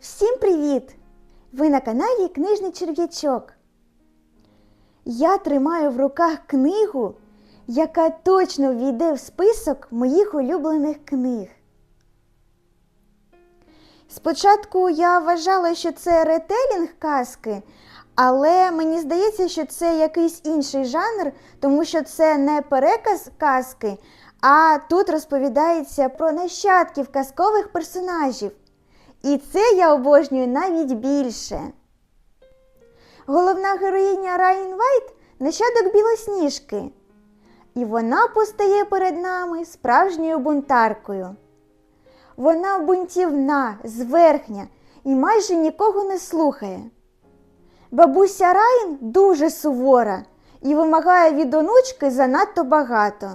Всім привіт! Ви на каналі Книжний Черв'ячок. Я тримаю в руках книгу, яка точно війде в список моїх улюблених книг. Спочатку я вважала, що це ретелінг казки, але мені здається, що це якийсь інший жанр, тому що це не переказ казки, а тут розповідається про нащадків казкових персонажів. І це я обожнюю навіть більше. Головна героїня Райан Вайт нащадок білосніжки. І вона постає перед нами справжньою бунтаркою. Вона бунтівна, зверхня і майже нікого не слухає. Бабуся Райан дуже сувора і вимагає від онучки занадто багато.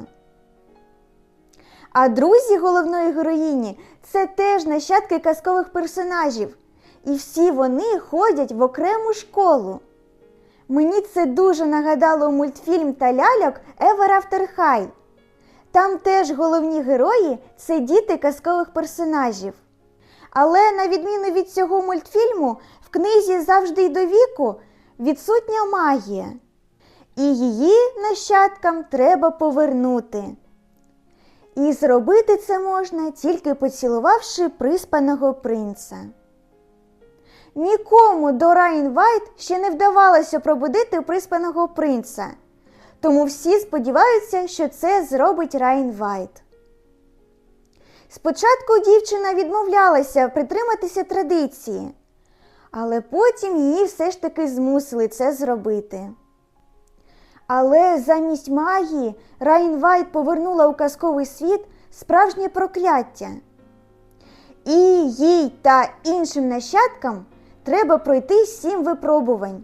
А друзі головної героїні це теж нащадки казкових персонажів, і всі вони ходять в окрему школу. Мені це дуже нагадало мультфільм та ляльок Ever After High. Там теж головні герої це діти казкових персонажів. Але на відміну від цього мультфільму, в книзі завжди й до віку відсутня магія. І її нащадкам треба повернути. І зробити це можна тільки поцілувавши приспаного принца. Нікому до Райн Вайт ще не вдавалося пробудити приспаного принца, тому всі сподіваються, що це зробить Райн Вайт. Спочатку дівчина відмовлялася притриматися традиції, але потім її все ж таки змусили це зробити. Але замість магії Райн Вайт повернула у казковий світ справжнє прокляття. І їй та іншим нащадкам треба пройти сім випробувань.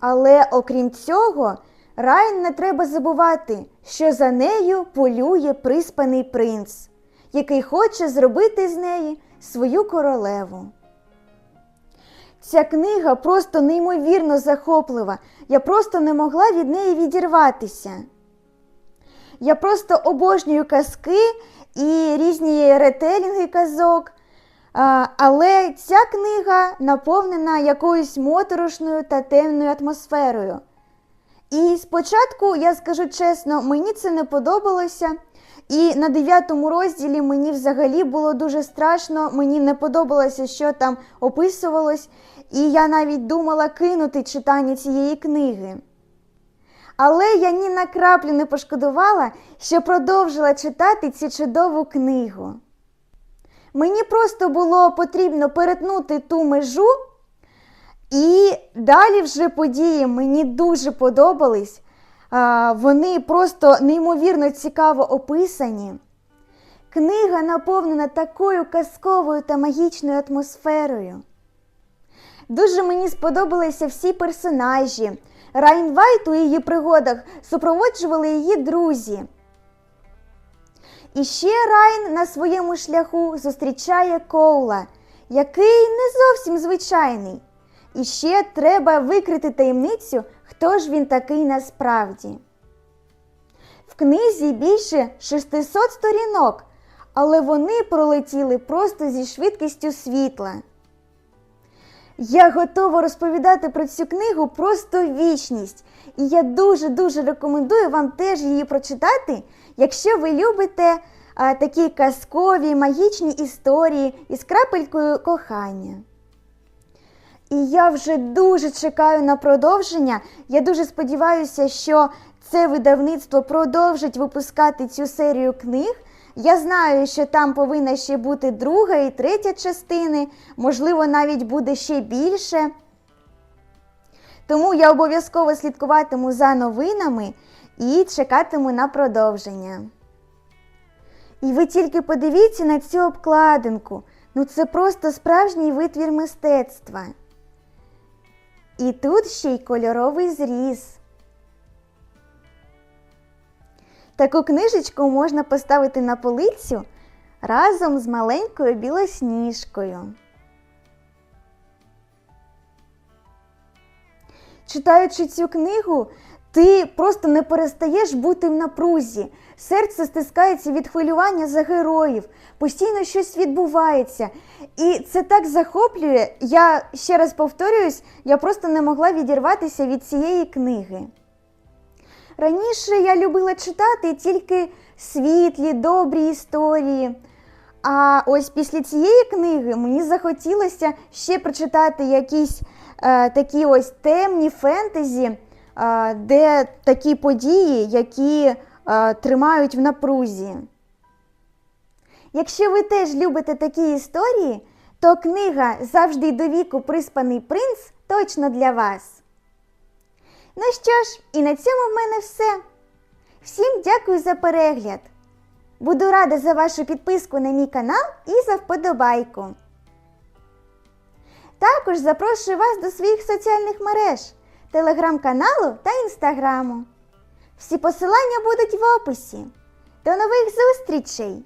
Але окрім цього, Райн не треба забувати, що за нею полює приспаний принц, який хоче зробити з неї свою королеву. Ця книга просто неймовірно захоплива. Я просто не могла від неї відірватися. Я просто обожнюю казки і різні ретелінги казок. Але ця книга наповнена якоюсь моторошною та темною атмосферою. І спочатку, я скажу чесно, мені це не подобалося. І на дев'ятому розділі мені взагалі було дуже страшно, мені не подобалося, що там описувалось, і я навіть думала кинути читання цієї книги. Але я ні на краплю не пошкодувала, що продовжила читати цю чудову книгу. Мені просто було потрібно перетнути ту межу, і далі вже події мені дуже подобались. Вони просто неймовірно цікаво описані. Книга наповнена такою казковою та магічною атмосферою. Дуже мені сподобалися всі персонажі. Райн Вайт у її пригодах супроводжували її друзі. І ще Райн на своєму шляху зустрічає Коула, який не зовсім звичайний. І ще треба викрити таємницю, хто ж він такий насправді. В книзі більше 600 сторінок, але вони пролетіли просто зі швидкістю світла. Я готова розповідати про цю книгу просто вічність, і я дуже-дуже рекомендую вам теж її прочитати, якщо ви любите а, такі казкові магічні історії із крапелькою кохання. І я вже дуже чекаю на продовження. Я дуже сподіваюся, що це видавництво продовжить випускати цю серію книг. Я знаю, що там повинна ще бути друга і третя частини, можливо, навіть буде ще більше. Тому я обов'язково слідкуватиму за новинами і чекатиму на продовження. І ви тільки подивіться на цю обкладинку. Ну це просто справжній витвір мистецтва. І тут ще й кольоровий зріз. Таку книжечку можна поставити на полицю разом з маленькою білосніжкою. Читаючи цю книгу, ти просто не перестаєш бути в напрузі. Серце стискається від хвилювання за героїв, постійно щось відбувається. І це так захоплює. Я ще раз повторююсь, я просто не могла відірватися від цієї книги. Раніше я любила читати тільки світлі, добрі історії. А ось після цієї книги мені захотілося ще прочитати якісь е, такі ось темні фентезі, е, де такі події, які е, тримають в напрузі. Якщо ви теж любите такі історії, то книга Завжди до віку приспаний принц точно для вас. Ну що ж, і на цьому в мене все. Всім дякую за перегляд. Буду рада за вашу підписку на мій канал і за вподобайку. Також запрошую вас до своїх соціальних мереж, телеграм-каналу та інстаграму. Всі посилання будуть в описі. До нових зустрічей!